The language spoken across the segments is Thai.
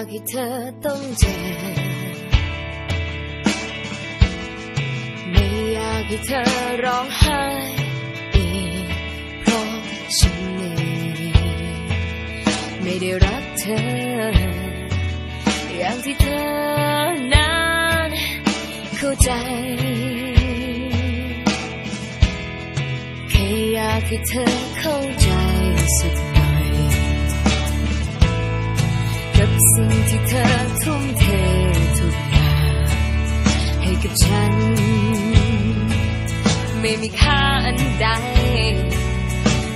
ากให้เธอต้องเจ็บ ไม่อยากให้เธอร้องไห้อีก เพราะฉันนี้ไม่ได้รักเธอ อย่างที่เธอนั้นเข้าใจแค่อยากให้เธอเข้า กับฉัน ไม่มีค่าอันใด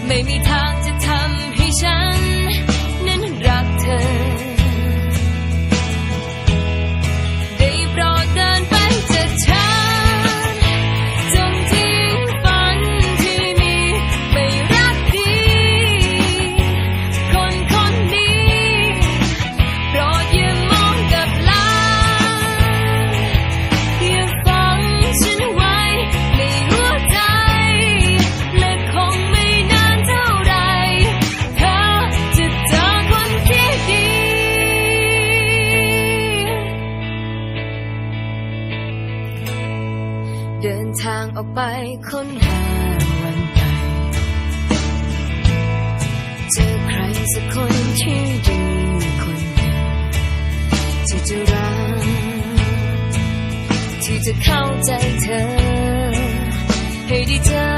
ไม่มีทางจะทำให้ฉัน ออกไปค้นหาวันใหม่เจอใครสักคนที่ดีคนหนึ่งที่จะรักที่จะเข้าใจเธอ ให้ได้เจอ